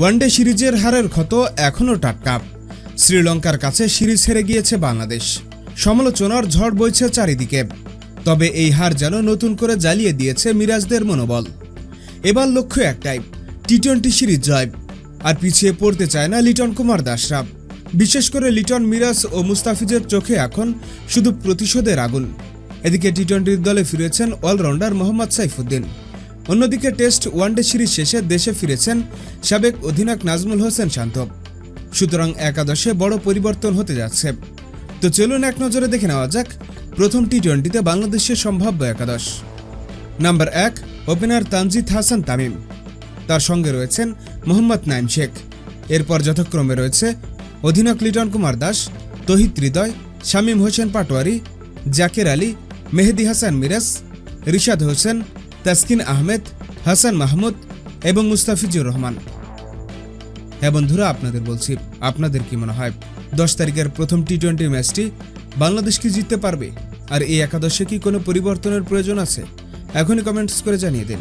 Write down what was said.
One day সিরিজের হারের ক্ষত এখনও টাটকা। শ্রীলঙ্কার কাছে সিরিজ হেরে গিয়েছে বাংলাদেশ। সমালোচনার ঝড় বইছে চারিদিকে। তবে এই হার যেন নতুন করে জ্বালিয়ে দিয়েছে মিরাজদের মনোবল। এবার লক্ষ্য একটাই টি টোয়েন্টি সিরিজ জয়। আর পিছিয়ে পড়তে চায় না লিটন কুমার দাসরা। বিশেষ করে লিটন, মিরাজ ও মুস্তাফিজের চোখে এখন শুধু প্রতিশোধের আগুন। এদিকে টি টোয়েন্টির দলে ফিরেছেন অলরাউন্ডার মোহাম্মদ সাইফুদ্দিন। অন্যদিকে টেস্ট ওয়ানডে সিরিজ শেষে দেশে ফিরেছেন সাবেক অধিনায়ক নাজমুল হোসেন শান্ত সুতরাং একাদশে বড় পরিবর্তন হতে যাচ্ছে। তো চলুন এক নজরে দেখে নেওয়া যাক প্রথম টি টোয়েন্টিতে বাংলাদেশের সম্ভাব্য একাদশ। নাম্বার এক, ওপেনার তানজিদ হাসান তামিম। তার সঙ্গে রয়েছেন মোহাম্মদ নাইম শেখ। এরপর যথাক্রমে রয়েছে অধিনায়ক লিটন কুমার দাস, তহিদ হৃদয়, শামীম হোসেন পাটোয়ারি, জাকের আলী, মেহেদি হাসান মিরাজ, রিশাদ হোসেন তাসকিন আহমেদ, হাসান মাহমুদ এবং মুস্তাফিজুর রহমান। হ্যাঁ বন্ধুরা, আপনাদের বলছি, আপনাদের কি মনে হয়, দশ তারিখের প্রথম টি টোয়েন্টি ম্যাচটি বাংলাদেশ কি জিততে পারবে? আর এই একাদশে কি কোনো পরিবর্তনের প্রয়োজন আছে? এখনই কমেন্টস করে জানিয়ে দিন।